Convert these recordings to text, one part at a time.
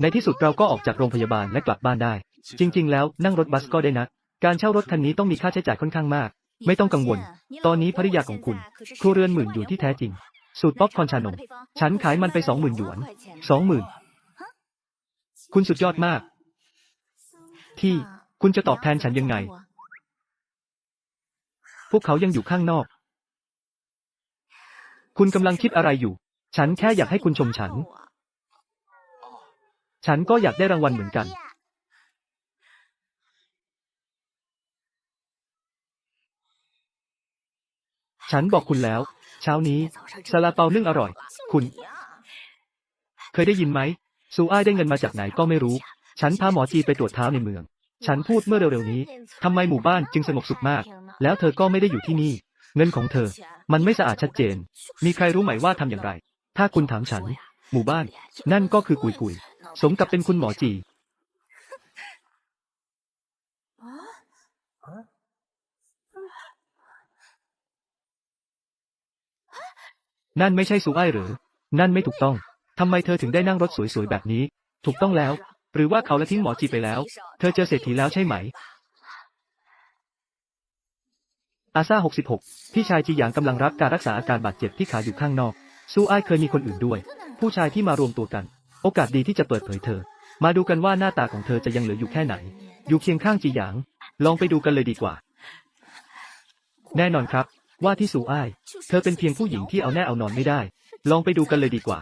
ในที่สุดเราก็ออกจากโรงพยาบาลและกลับบ้านได้ จริง ๆ แล้วนั่งรถบัสก็ได้นะ การเช่ารถคันนี้ต้องมีค่าใช้จ่ายค่อนข้างมาก ไม่ต้องกังวล ตอนนี้ภริยาของคุณ ครัวเรือนหมื่นอยู่ที่แท้จริง สูตรป๊อปคอนชานม ฉันขายมันไปสองหมื่นหยวนสองหมื่นคุณสุดยอดมาก ที่คุณจะตอบแทนฉันยังไง พวกเขายังอยู่ข้างนอก คุณกำลังคิดอะไรอยู่ ฉันแค่อยากให้คุณชมฉัน ฉันก็อยากได้รางวัลเหมือนกัน ฉันบอกคุณแล้ว เช้านี้ซาลาเปานึ่งอร่อย คุณ เคยได้ยินไหมซูอ้ายได้เงินมาจากไหนก็ไม่รู้ ฉันพาหมอจีไปตรวจเท้าในเมือง ฉันพูดเมื่อเร็วๆนี้ทำไมหมู่บ้านจึงสงบสุขมาก แล้วเธอก็ไม่ได้อยู่ที่นี่ เงินของเธอ มันไม่สะอาดชัดเจน มีใครรู้ไหมว่าทำอย่างไร ถ้าคุณถามฉัน หมู่บ้าน นั่นก็คือกุยกุย สมกับเป็นคุณหมอจี นั่นไม่ใช่ซูอ้ายหรือ นั่นไม่ถูกต้อง ทำไมเธอถึงได้นั่งรถสวยๆแบบนี้ ถูกต้องแล้ว หรือว่าเขาละทิ้งหมอจีไปแล้ว เธอเจอเศรษฐีแล้วใช่ไหม อาซา66 พี่ชายจีหยางกำลังรับการรักษาอาการบาดเจ็บที่ขาอยู่ข้างนอก ซูอ้ายเคยมีคนอื่นด้วย ผู้ชายที่มารวมตัวกัน โอกาสดีที่จะเปิดเผยเธอ มาดูกันว่าหน้าตาของเธอจะยังเหลืออยู่แค่ไหน อยู่เคียงข้างจีหยาง ลองไปดูกันเลยดีกว่า แน่นอนครับ ว่าที่ซูอ้าย เธอเป็นเพียงผู้หญิงที่เอาแน่เอานอนไม่ได้ ลองไปดูกันเลยดีกว่า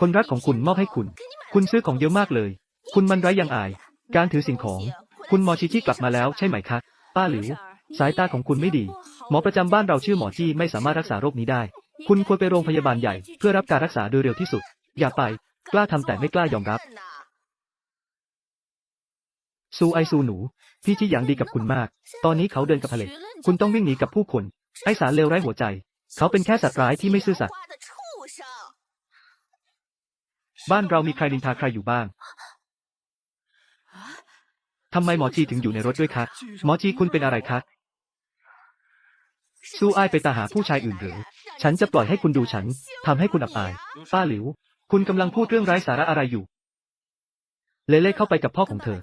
คนรักของคุณมอบให้คุณ คุณซื้อของเยอะมากเลย คุณมันไร้ยังอาย การถือสิ่งของ คุณมอชิชิกลับมาแล้วใช่ไหมคะ ป้าหลิว สายตาของคุณไม่ดี หมอประจำบ้านเราชื่อหมอจี้ไม่สามารถรักษาโรคนี้ได้ คุณควรไปโรงพยาบาลใหญ่เพื่อรับการรักษาโดยเร็วที่สุด อย่าไป กล้าทำแต่ไม่กล้ายอมรับ ซูไอซูหนู พี่จี้หยางดีกับคุณมาก ตอนนี้เขาเดินกับทะเลคุณต้องวิ่งหนีกับผู้คน ไอสารเลวไร้หัวใจ เขาเป็นแค่สัตว์ร้ายที่ไม่ซื่อสัตย์บ้านเรามีใครนินทาใครอยู่บ้าง ทำไมหมอจีถึงอยู่ในรถด้วยคะ หมอจีคุณเป็นอะไรคะ สู้อ้ายไปตาหาผู้ชายอื่นหรือ ฉันจะปล่อยให้คุณดูฉัน ทำให้คุณอับอาย ป้าหลิว คุณกำลังพูดเรื่องไร้สาระอะไรอยู่ เลเล่เข้าไปกับพ่อของเธอ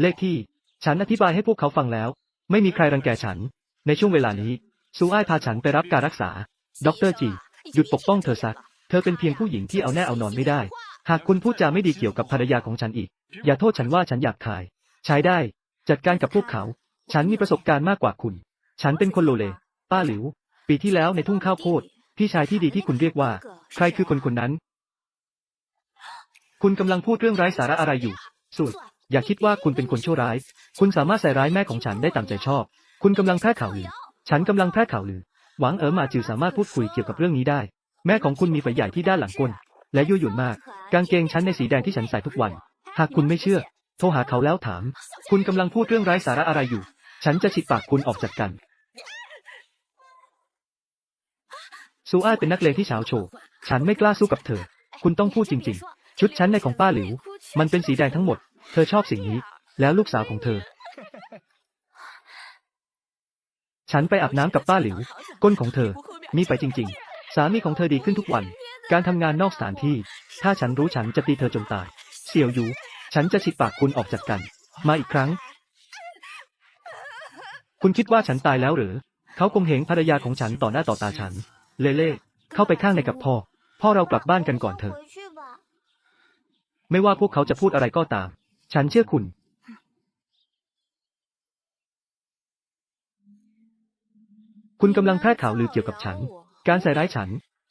เลขที่ ฉันอธิบายให้พวกเขาฟังแล้ว ไม่มีใครรังแกฉัน ในช่วงเวลานี้ซูอ้ายพาฉันไปรับการรักษา ดรจี หยุดปกป้องเธอซะ เธอเป็นเพียงผู้หญิงที่เอาแน่เอานอนไม่ได้ หากคุณพูดจาไม่ดีเกี่ยวกับภรรยาของฉันอีก อย่าโทษฉันว่าฉันอยากขาย ใช้ได้ จัดการกับพวกเขา ฉันมีประสบการณ์มากกว่าคุณ ฉันเป็นคนโลเล ป้าหลิว ปีที่แล้วในทุ่งข้าวโพด พี่ชายที่ดีที่คุณเรียกว่า ใครคือคนคนนั้น คุณกำลังพูดเรื่องไร้สาระอะไรอยู่ สุด อย่าคิดว่าคุณเป็นคนชั่วร้าย คุณสามารถใส่ร้ายแม่ของฉันได้ตามใจชอบ คุณกำลังแพร่ข่าวลือ ฉันกำลังแพร่ข่าวลือ หวังเอ๋อมาจิวสามารถพูดคุยเกี่ยวกับเรื่องนี้ได้ แม่ของคุณมีไฟใหญ่ที่ด้านหลังก้น และยั่วหยุ่นมาก กางเกงชั้นในสีแดงที่ฉันใส่ทุกวัน หากคุณไม่เชื่อ โทรหาเขาแล้วถาม คุณกำลังพูดเรื่องไร้สาระอะไรอยู่ ฉันจะฉีกปากคุณออกจากกัน ซูอาเป็นนักเลงที่เฉาโฉวฉันไม่กล้าสู้กับเธอ คุณต้องพูดจริง ๆ ชุดชั้นในของป้าหลิว มันเป็นสีแดงทั้งหมด เธอชอบสิ่งนี้ แล้วลูกสาวของเธอ ฉันไปอาบน้ำกับป้าหลิว ก้นของเธอ มีไปจริง ๆ สามีของเธอดีขึ้นทุกวัน การทำงานนอกสถานที่ ถ้าฉันรู้ฉันจะตีเธอจนตาย เสี่ยวหยูฉันจะฉีกปากคุณออกจากกัน มาอีกครั้ง คุณคิดว่าฉันตายแล้วหรือ เขาคงเห็นภรรยาของฉันต่อหน้าต่อตาฉัน เล่เล่เข้าไปข้างในกับพ่อ พ่อเรากลับบ้านกันก่อนเถอะ ไม่ว่าพวกเขาจะพูดอะไรก็ตาม ฉันเชื่อคุณ คุณกำลังแพร่ข่าวลือเกี่ยวกับฉัน การใส่ร้ายฉัน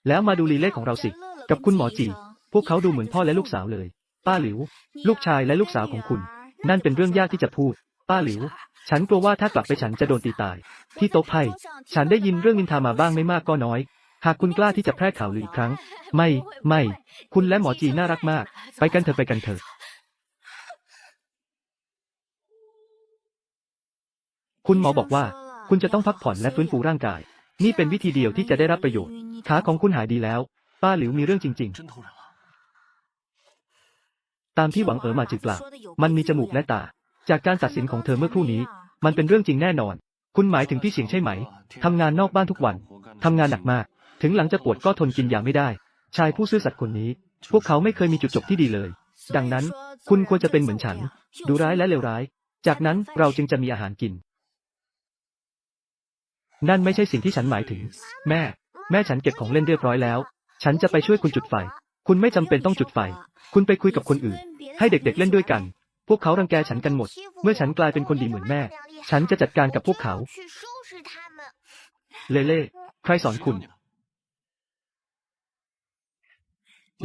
แล้วมาดูลีเล่ของเราสิ กับคุณหมอจี พวกเขาดูเหมือนพ่อและลูกสาวเลย ป้าหลิว ลูกชายและลูกสาวของคุณ นั่นเป็นเรื่องยากที่จะพูด ป้าหลิว ฉันกลัวว่าถ้ากลับไปฉันจะโดนตีตาย ที่โต๊ะไพ่ ฉันได้ยินเรื่องนินทามาบ้างไม่มากก็น้อย หากคุณกล้าที่จะแพร่ข่าวลืออีกครั้ง ไม่ ไม่ คุณและหมอจีน่ารักมาก ไปกันเถอะไปกันเถอะ คุณหมอบอกว่า คุณจะต้องพักผ่อนและฟื้นฟูร่างกาย นี่เป็นวิธีเดียวที่จะได้รับประโยชน์ ขาของคุณหายดีแล้ว ป้าหลิวมีเรื่องจริง ๆ ตามที่หวังเอ๋อมาจือกล่าวมันมีจมูกและตา จากการตัดสินของเธอเมื่อครู่นี้ มันเป็นเรื่องจริงแน่นอน คุณหมายถึงพี่เฉียงใช่ไหม ทำงานนอกบ้านทุกวัน ทำงานหนักมาก ถึงหลังจะปวดก็ทนกินยาไม่ได้ ชายผู้ซื่อสัตย์คนนี้ พวกเขาไม่เคยมีจุดจบที่ดีเลย ดังนั้น คุณควรจะเป็นเหมือนฉัน ดูร้ายและเลวร้าย จากนั้นเราจึงจะมีอาหารกิน นั่นไม่ใช่สิ่งที่ฉันหมายถึง แม่ แม่ฉันเก็บของเล่นเรียบร้อยแล้ว ฉันจะไปช่วยคุณจุดไฟ คุณไม่จำเป็นต้องจุดไฟ คุณไปคุยกับคนอื่น ให้เด็กๆเล่นด้วยกัน พวกเขารังแกฉันกันหมด เมื่อฉันกลายเป็นคนดีเหมือนแม่ ฉันจะจัดการกับพวกเขา เลเล่ใครสอนคุณ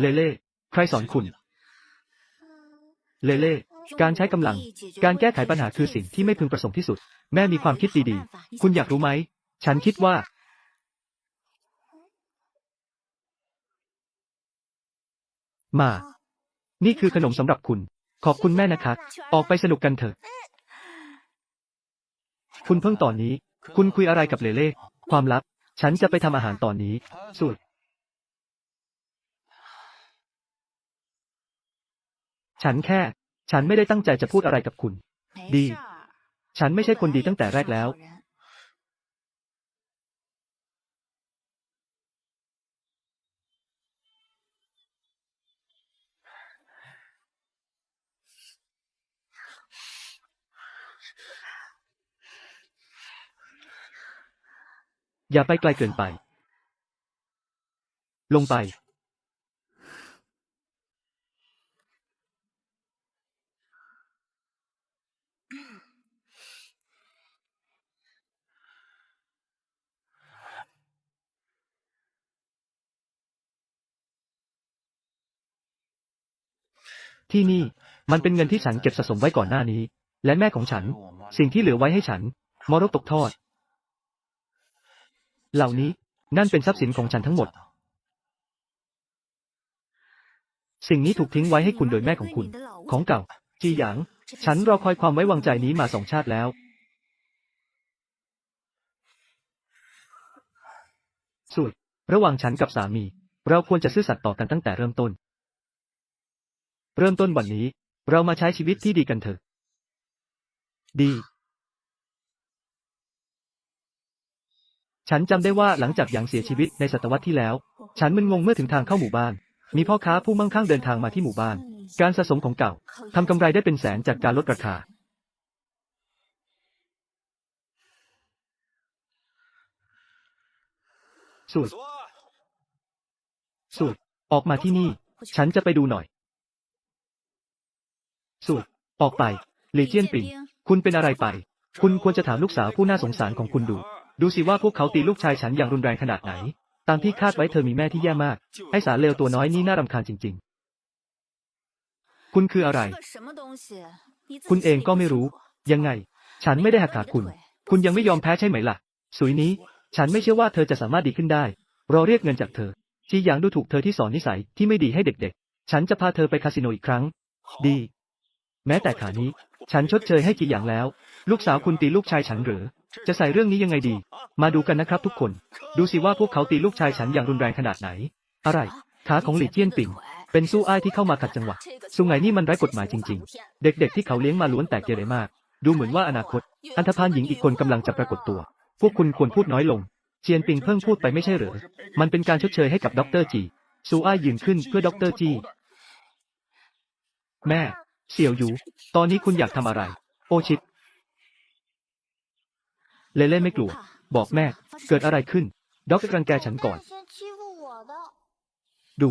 เลเล่ใครสอนคุณ เลเล่การใช้กำลัง การแก้ไขปัญหาคือสิ่งที่ไม่พึงประสงค์ที่สุด แม่มีความคิดดีๆ คุณอยากรู้ไหม ฉันคิดว่า มา นี่คือขนมสำหรับคุณ ขอบคุณแม่นะคะ ออกไปสนุกกันเถอะ คุณเพิ่งตอนนี้ คุณคุยอะไรกับเลเล่ ความลับ ฉันจะไปทำอาหารตอนนี้ สุด ฉันแค่ ฉันไม่ได้ตั้งใจจะพูดอะไรกับคุณ ดี ฉันไม่ใช่คนดีตั้งแต่แรกแล้ว อย่าไปไกลเกินไป ลงไป ที่นี่ มันเป็นเงินที่ฉันเก็บสะสมไว้ก่อนหน้านี้ และแม่ของฉัน สิ่งที่เหลือไว้ให้ฉัน มรดกตกทอด เหล่านี้นั่นเป็นทรัพย์สินของฉันทั้งหมด สิ่งนี้ถูกทิ้งไว้ให้คุณโดยแม่ของคุณ ของเก่า จีหยาง ฉันรอคอยความไว้วางใจนี้มาสองชาติแล้ว สุด ระหว่างฉันกับสามี เราควรจะซื่อสัตย์ต่อกันตั้งแต่เริ่มต้น เริ่มต้นวันนี้ เรามาใช้ชีวิตที่ดีกันเถอะ ดี ฉันจำได้ว่าหลังจากหยางเสียชีวิตในศตวรรษที่แล้ว ฉันมึนงงเมื่อถึงทางเข้าหมู่บ้าน มีพ่อค้าผู้มั่งคั่งเดินทางมาที่หมู่บ้าน การสะสมของเก่าทำกำไรได้เป็นแสนจากการลดราคาสุดสุดออกมาที่นี่ ฉันจะไปดูหน่อยสุดออกไปลีเจียนปิงคุณเป็นอะไรไป คุณควรจะถามลูกสาวผู้น่าสงสารของคุณดู ดูสิว่าพวกเขาตีลูกชายฉันอย่างรุนแรงขนาดไหน ตามที่คาดไว้เธอมีแม่ที่แย่มาก ไอ้สารเลวตัวน้อยนี่น่ารำคาญจริง ๆ คุณคืออะไร คุณเองก็ไม่รู้ ยังไง ฉันไม่ได้หักขาคุณ คุณยังไม่ยอมแพ้ใช่ไหมล่ะ สุยนี้ ฉันไม่เชื่อว่าเธอจะสามารถดีขึ้นได้รอเรียกเงินจากเธอจีหยางดูถูกเธอที่สอนนิสัยที่ไม่ดีให้เด็ก ๆ ฉันจะพาเธอไปคาสิโนอีกครั้ง ดี แม้แต่ขานี้ ฉันชดเชยให้จีหยางแล้ว ลูกสาวคุณตีลูกชายฉันหรือ จะใส่เรื่องนี้ยังไงดี มาดูกันนะครับทุกคน ดูสิว่าพวกเขาตีลูกชายฉันอย่างรุนแรงขนาดไหน อะไร ขาของหลี่เจี้ยนปิง เป็นสู้อ้ายที่เข้ามาขัดจังหวะสุงไหงนี่มันไร้กฎหมายจริง ๆ เด็กๆที่เขาเลี้ยงมาล้วนแต่เกเรมาก ดูเหมือนว่าอนาคต อันธพาลหญิงอีกคนกำลังจะปรากฏตัว พวกคุณควรพูดน้อยลง เจียนปิงเพิ่งพูดไปไม่ใช่เหรอ มันเป็นการชดเชยให้กับด็อกเตอร์จีซูอ้ายยืนขึ้นเพื่อด็อกเตอร์จีแม่ เสี่ยวหยูตอนนี้คุณอยากทำอะไร โอชิต เลเล่ไม่กลัว บอกแม่ เกิดอะไรขึ้น ด็อกรังแกฉันก่อน ดู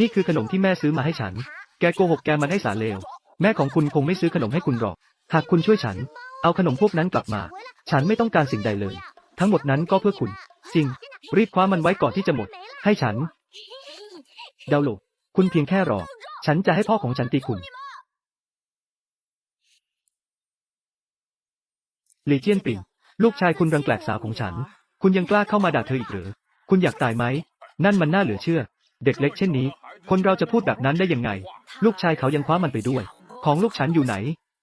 นี่คือขนมที่แม่ซื้อมาให้ฉัน แกโกหกแกมันให้สารเลว แม่ของคุณคงไม่ซื้อขนมให้คุณหรอก หากคุณช่วยฉัน เอาขนมพวกนั้นกลับมา ฉันไม่ต้องการสิ่งใดเลย ทั้งหมดนั้นก็เพื่อคุณ จริง รีบคว้ามันไว้ก่อนที่จะหมด ให้ฉันดาวโลกคุณเพียงแค่รอ ฉันจะให้พ่อของฉันตีคุณหลีเจี้ยนปิง ลูกชายคุณรังแกลกสาวของฉัน คุณยังกล้าเข้ามาด่าเธออีกหรือ คุณอยากตายไหม นั่นมันน่าเหลือเชื่อ เด็กเล็กเช่นนี้ คนเราจะพูดแบบนั้นได้ยังไง ลูกชายเขายังคว้ามันไปด้วย ของลูกฉันอยู่ไหน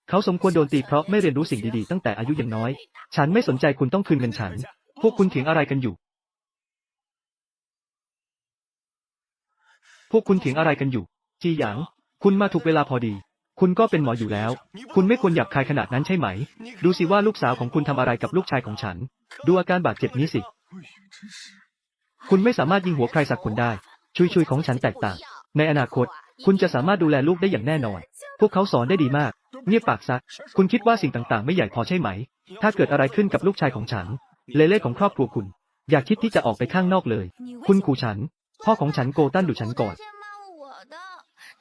เขาสมควรโดนตีเพราะไม่เรียนรู้สิ่งดีๆตั้งแต่อายุยังน้อย ฉันไม่สนใจคุณต้องคืนเงินฉัน พวกคุณเถียงอะไรกันอยู่ พวกคุณเถียงอะไรกันอยู่ จีหยาง คุณมาถูกเวลาพอดี คุณก็เป็นหมออยู่แล้ว คุณไม่ควรหยาบคายขนาดนั้นใช่ไหม ดูสิว่าลูกสาวของคุณทำอะไรกับลูกชายของฉัน ดูอาการบาดเจ็บนี้สิ คุณไม่สามารถยิงหัวใครสักคนได้ ชุยชุยของฉันแตกต่าง ในอนาคต คุณจะสามารถดูแลลูกได้อย่างแน่นอน พวกเขาสอนได้ดีมาก เงียบปากซักคุณคิดว่าสิ่งต่างๆ ไม่ใหญ่พอใช่ไหม ถ้าเกิดอะไรขึ้นกับลูกชายของฉัน เลเล่ของครอบครัวคุณ อย่าคิดที่จะออกไปข้างนอกเลย คุณขู่ฉัน พ่อของฉันโกตันดุฉันก่อน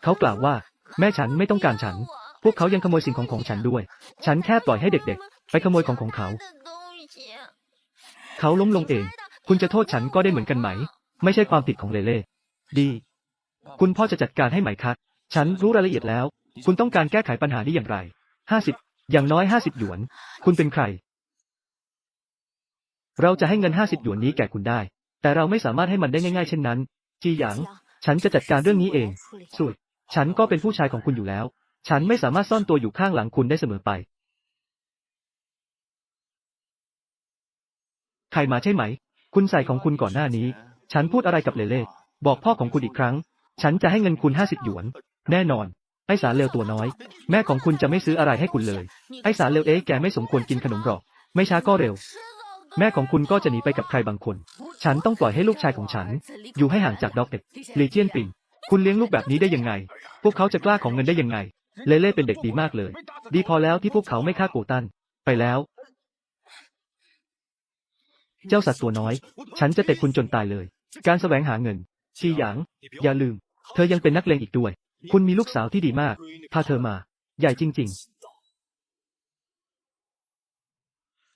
เขากล่าวว่า แม่ฉันไม่ต้องการฉัน พวกเขายังขโมยสิ่งของของฉันด้วย ฉันแค่ปล่อยให้เด็กๆ ไปขโมยของของเขา เขาล้มลงเอง คุณจะโทษฉันก็ได้เหมือนกันไหม ไม่ใช่ความผิดของเลเล่ ดี คุณพ่อจะจัดการให้ไหมคะฉันรู้รายละเอียดแล้ว คุณต้องการแก้ไขปัญหานี้อย่างไร ห้าสิบ อย่างน้อยห้าสิบหยวน คุณเป็นใคร เราจะให้เงินห้าสิบหยวนนี้แก่คุณได้ แต่เราไม่สามารถให้มันได้ง่ายๆ เช่นนั้น จีหยาง ฉันจะจัดการเรื่องนี้เองสวย ฉันก็เป็นผู้ชายของคุณอยู่แล้ว ฉันไม่สามารถซ่อนตัวอยู่ข้างหลังคุณได้เสมอไป ใครมาใช่ไหม คุณใส่ของคุณก่อนหน้านี้ ฉันพูดอะไรกับเลเล่บอกพ่อของคุณอีกครั้ง ฉันจะให้เงินคุณห้าสิบหยวน แน่นอน ไอ้สารเลวตัวน้อย แม่ของคุณจะไม่ซื้ออะไรให้คุณเลย ไอ้สารเลวเอ๊ะแกไม่สมควรกินขนมหรอก ไม่ช้าก็เร็ว แม่ของคุณก็จะหนีไปกับใครบางคน ฉันต้องปล่อยให้ลูกชายของฉัน อยู่ให้ห่างจากด็อกเด็กลีเจียนปิ่น คุณเลี้ยงลูกแบบนี้ได้ยังไง พวกเขาจะกล้าของเงินได้ยังไง เลเล่เป็นเด็กดีมากเลย ดีพอแล้วที่พวกเขาไม่ฆ่าโกตัน ไปแล้ว เจ้าสัตว์ตัวน้อย ฉันจะเตะคุณจนตายเลย การแสวงหาเงิน ชีหยาง อย่าลืม เธอยังเป็นนักเลงอีกด้วย คุณมีลูกสาวที่ดีมาก พาเธอมา ใหญ่จริง ๆ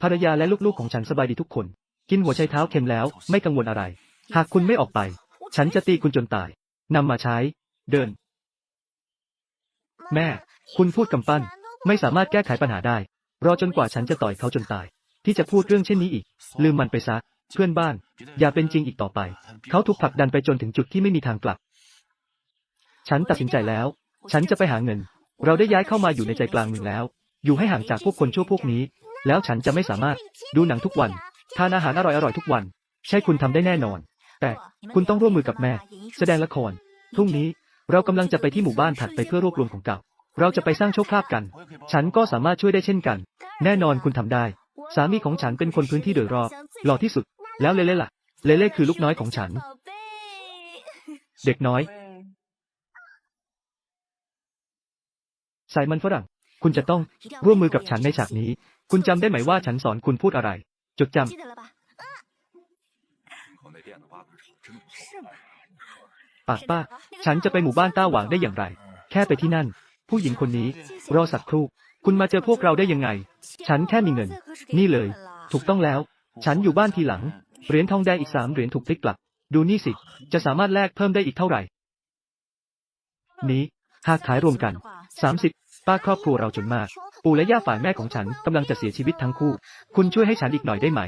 ภรรยาและลูกๆของฉันสบายดีทุกคน กินหัวไชเท้าเค็มแล้ว ไม่กังวลอะไร หากคุณไม่ออกไป ฉันจะตีคุณจนตาย นำมาใช้ เดิน แม่ คุณพูดกำปั้น ไม่สามารถแก้ไขปัญหาได้ รอจนกว่าฉันจะต่อยเขาจนตาย ที่จะพูดเรื่องเช่นนี้อีก ลืมมันไปซะ เพื่อนบ้าน อย่าเป็นจริงอีกต่อไป เขาถูกผลักดันไปจนถึงจุดที่ไม่มีทางกลับ ฉันตัดสินใจแล้ว ฉันจะไปหาเงิน เราได้ย้ายเข้ามาอยู่ในใจกลางเมืองแล้ว อยู่ให้ห่างจากพวกคนชั่วพวกนี้ แล้วฉันจะไม่สามารถ ดูหนังทุกวัน ทานอาหารอร่อยๆทุกวัน ใช่คุณทำได้แน่นอน แต่คุณต้องร่วมมือกับแม่ แสดงละครพรุ่งนี้เรากำลังจะไปที่หมู่บ้านถัดไปเพื่อรวบรวมของเก่า เราจะไปสร้างโชคลาภกัน ฉันก็สามารถช่วยได้เช่นกัน แน่นอนคุณทำได้ สามีของฉันเป็นคนพื้นที่โดยรอบหล่อที่สุด แล้วเลเล่ล่ะ เลเล่คือลูกน้อยของฉัน เด็กน้อยสายมันฝรั่ง คุณจะต้องร่วมมือกับฉันในฉากนี้ คุณจำได้ไหมว่าฉันสอนคุณพูดอะไร จดจำ ปากป้า ฉันจะไปหมู่บ้านต้าหวางได้อย่างไร แค่ไปที่นั่น ผู้หญิงคนนี้ รอสักครู่ คุณมาเจอพวกเราได้ยังไง ฉันแค่มีเงิน นี่เลย ถูกต้องแล้ว ฉันอยู่บ้านทีหลัง เหรียญทองแดงอีกสามเหรียญถูกพลิกกลับ ดูนี่สิ จะสามารถแลกเพิ่มได้อีกเท่าไหร่ นี้ หากขายรวมกัน 30 ป้าครอบครัวเราจนมาก ปู่และย่าฝ่ายแม่ของฉันกำลังจะเสียชีวิตทั้งคู่ คุณช่วยให้ฉันอีกหน่อยได้ไหม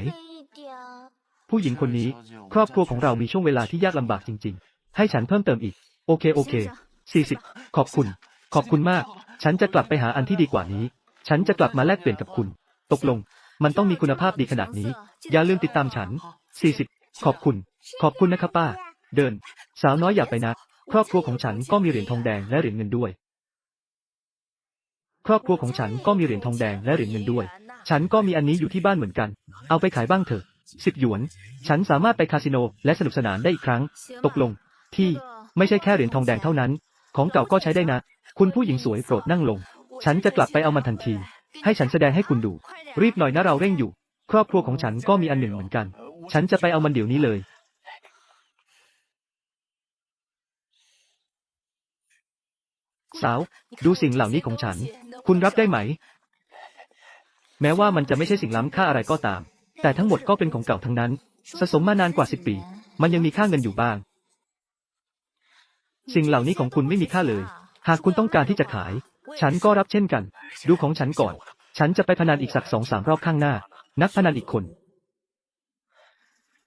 ผู้หญิงคนนี้ ครอบครัวของเรามีช่วงเวลาที่ยากลำบากจริง ๆ ให้ฉันเพิ่มเติมอีก โอเคโอเค40ขอบคุณ ขอบคุณมาก ฉันจะกลับไปหาอันที่ดีกว่านี้ ฉันจะกลับมาแลกเปลี่ยนกับคุณ ตกลง มันต้องมีคุณภาพดีขนาดนี้ อย่าลืมติดตามฉัน40ขอบคุณ ขอบคุณนะครับป้า เดิน สาวน้อยอย่าไปนะครอบครัวของฉันก็มีเหรียญทองแดงและเหรียญเงินด้วย ครอบครัวของฉันก็มีเหรียญทองแดงและเหรียญเงินด้วย ฉันก็มีอันนี้อยู่ที่บ้านเหมือนกัน เอาไปขายบ้างเถอะ สิบหยวน ฉันสามารถไปคาสิโนและสนุกสนานได้อีกครั้ง ตกลง ที่ไม่ใช่แค่เหรียญทองแดงเท่านั้น ของเก่าก็ใช้ได้นะ คุณผู้หญิงสวยโปรดนั่งลง ฉันจะกลับไปเอามันทันที ให้ฉันแสดงให้คุณดู รีบหน่อยนะเราเร่งอยู่ ครอบครัวของฉันก็มีอันหนึ่งเหมือนกัน ฉันจะไปเอามันเดี๋ยวนี้เลย สาว ดูสิ่งเหล่านี้ของฉัน คุณรับได้ไหม แม้ว่ามันจะไม่ใช่สิ่งล้ำค่าอะไรก็ตาม แต่ทั้งหมดก็เป็นของเก่าทั้งนั้น สะสมมานานกว่าสิบปี มันยังมีค่าเงินอยู่บ้าง สิ่งเหล่านี้ของคุณไม่มีค่าเลย หากคุณต้องการที่จะขาย ฉันก็รับเช่นกัน ดูของฉันก่อน ฉันจะไปพนันอีกสักสองสามรอบข้างหน้า นักพนันอีกคน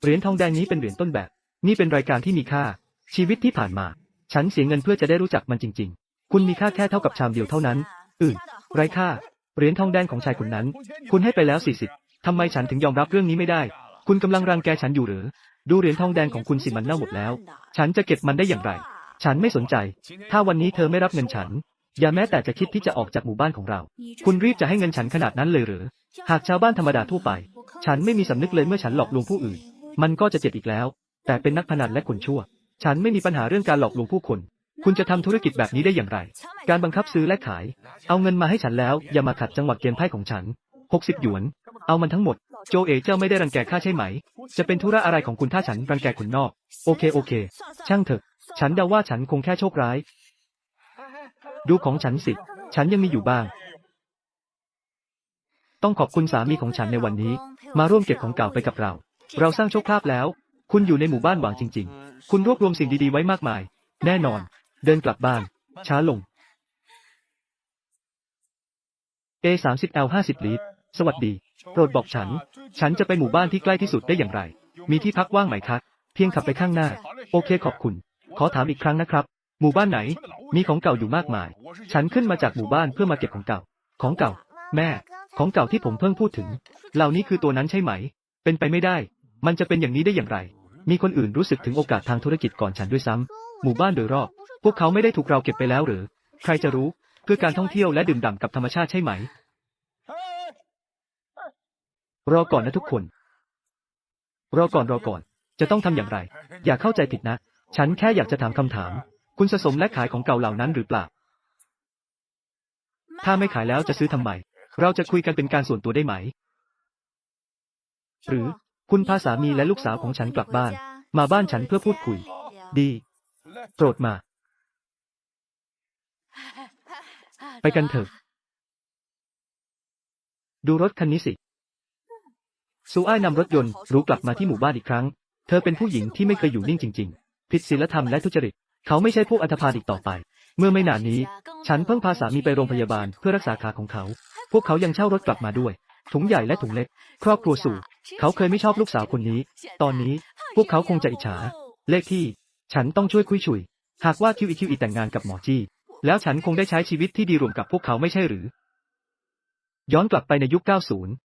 เหรียญทองแดงนี้เป็นเหรียญต้นแบบ นี่เป็นรายการที่มีค่า ชีวิตที่ผ่านมา ฉันเสียเงินเพื่อจะได้รู้จักมันจริง ๆ คุณมีค่าแค่เท่ากับชามเดียวเท่านั้น อื่น ไร้ค่า เหรียญทองแดงของชายคนนั้น คุณให้ไปแล้วสี่สิบ ทำไมฉันถึงยอมรับเรื่องนี้ไม่ได้ คุณกำลังรังแกฉันอยู่หรือ ดูเหรียญทองแดงของคุณสิมันเน่าหมดแล้ว ฉันจะเก็บมันได้อย่างไร ฉันไม่สนใจ ถ้าวันนี้เธอไม่รับเงินฉัน อย่าแม้แต่จะคิดที่จะออกจากหมู่บ้านของเรา คุคุณณรีรีบบจะจะให้ให้เงิเงินนฉัฉันนขขนานาดดนั้นั้นนเลเลยยหหรืรืออหากชาวบ้านธรรมดาทั่วไป ฉันไม่มีสำนึกเลยเมื่อฉันหลอกลวงผู้อื่น มันก็จะเจ็บอีกแล้ว แต่เป็นนักพนันและคนชั่ว ฉันไม่มีปัญหาเรื่องการหลอกลวงผู้คน คุณจะทำธุรกิจแบบนี้ได้อย่างไร การบังคับซื้อและขาย เอาเงินมาให้ฉันแล้ว อย่ามาขัดจังหวะเกมไพ่ของฉัน60หยวน เอามันทั้งหมด โจเอ๋เจ้าไม่ได้รังแกข้าใช่ไหม จะเป็นธุระอะไรของคุณถ้าฉันรังแกคนนอก โอเคโอเค ช่างเถอะ ฉันเดาว่าฉันคงแค่โชคร้าย ดูของฉันสิ ฉันยังมีอยู่บ้าง ต้องขอบคุณสามีของฉันในวันนี้ มาร่วมเก็บของเก่าไปกับเรา เราสร้างโชคลาภแล้ว คุณอยู่ในหมู่บ้านหวังจริง ๆ คุณรวบรวมสิ่งดีๆไว้มากมาย แน่นอน เดินกลับบ้าน ช้าลง A 3 0 L 50 ลิตร สวัสดี โปรดบอกฉัน ฉันจะไปหมู่บ้านที่ใกล้ที่สุดได้อย่างไร มีที่พักว่างไหมคะเพียงขับไปข้างหน้า โอเคขอบคุณ ขอถามอีกครั้งนะครับ หมู่บ้านไหน มีของเก่าอยู่มากมาย ฉันขึ้นมาจากหมู่บ้านเพื่อมาเก็บของเก่า ของเก่า แม่ ของเก่าที่ผมเพิ่งพูดถึง เหล่านี้คือตัวนั้นใช่ไหม เป็นไปไม่ได้ มันจะเป็นอย่างนี้ได้อย่างไร มีคนอื่นรู้สึกถึงโอกาสทางธุรกิจก่อนฉันด้วยซ้ำหมู่บ้านโดยรอบ พวกเขาไม่ได้ถูกเราเก็บไปแล้วหรือ ใครจะรู้ เพื่อการท่องเที่ยวและดื่มด่ำกับธรรมชาติใช่ไหม รอก่อนนะทุกคน รอก่อนรอก่อน จะต้องทำอย่างไร อย่าเข้าใจผิดนะ ฉันแค่อยากจะถามคำถาม คุณสะสมและขายของเก่าเหล่านั้นหรือเปล่า ถ้าไม่ขายแล้วจะซื้อทำทำไมไม เราจะคุยกันเป็นการส่วนตัวได้ไหม หรือคุณพาสามีและลูกสาวของฉันกลับบ้าน มาบ้านฉันเพื่อพูดคุย ดี โปรดมา ไปกันเถอะ ดูรถคันนี้สิ ซูอ้ายนำรถยนต์รู้กลับมาที่หมู่บ้านอีกครั้ง เธอเป็นผู้หญิงที่ไม่เคยอยู่นิ่งจริง ๆ ผิดศีลธรรมและทุจริต เขาไม่ใช่พวกอันธพาลอีกต่อไป เมื่อไม่นานนี้ ฉันเพิ่งพาสามีไปโรงพยาบาลเพื่อรักษาขาของเขา พวกเขายังเช่ารถกลับมาด้วย ถุงใหญ่และถุงเล็ก ครอบครัวสู่ เขาเคยไม่ชอบลูกสาวคนนี้ ตอนนี้พวกเขาคงจะอิจฉา เลขที่ ฉันต้องช่วยคุยชุย หากว่าคิวอีคิวอีแต่งงานกับหมอจี้ แล้วฉันคงได้ใช้ชีวิตที่ดีรวมกับพวกเขาไม่ใช่หรือ ย้อนกลับไปในยุค 90